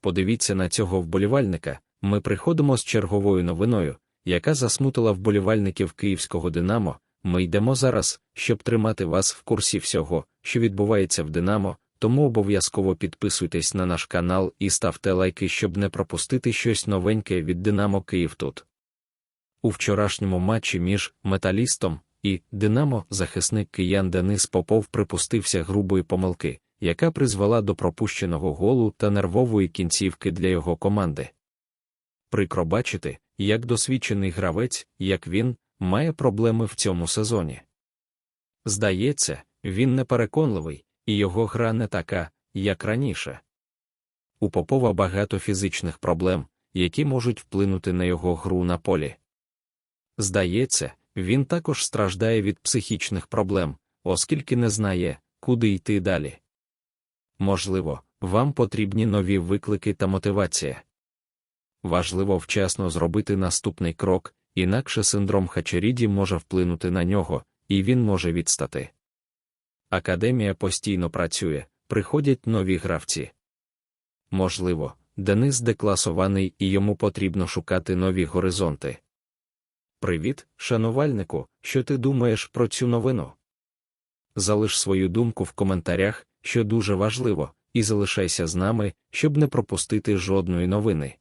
подивіться на цього вболівальника. Ми приходимо з черговою новиною, яка засмутила вболівальників київського Динамо. Ми йдемо зараз, щоб тримати вас в курсі всього, що відбувається в Динамо, тому обов'язково підписуйтесь на наш канал і ставте лайки, щоб не пропустити щось новеньке від Динамо Київ тут. У вчорашньому матчі між металістом і Динамо захисник киян Денис Попов припустився грубої помилки, яка призвела до пропущеного голу та нервової кінцівки для його команди. Прикро бачити, як досвідчений гравець, як він, має проблеми в цьому сезоні. Здається, він непереконливий, і його гра не така, як раніше. У Попова багато фізичних проблем, які можуть вплинути на його гру на полі. Здається, він також страждає від психічних проблем, оскільки не знає, куди йти далі. Можливо, вам потрібні нові виклики та мотивація. Важливо вчасно зробити наступний крок, інакше синдром Хачеріді може вплинути на нього, і він може відстати. Академія постійно працює, приходять нові гравці. Можливо, Денис декласований і йому потрібно шукати нові горизонти. Привіт, шанувальнику, що ти думаєш про цю новину? Залиш свою думку в коментарях, що дуже важливо, і залишайся з нами, щоб не пропустити жодної новини.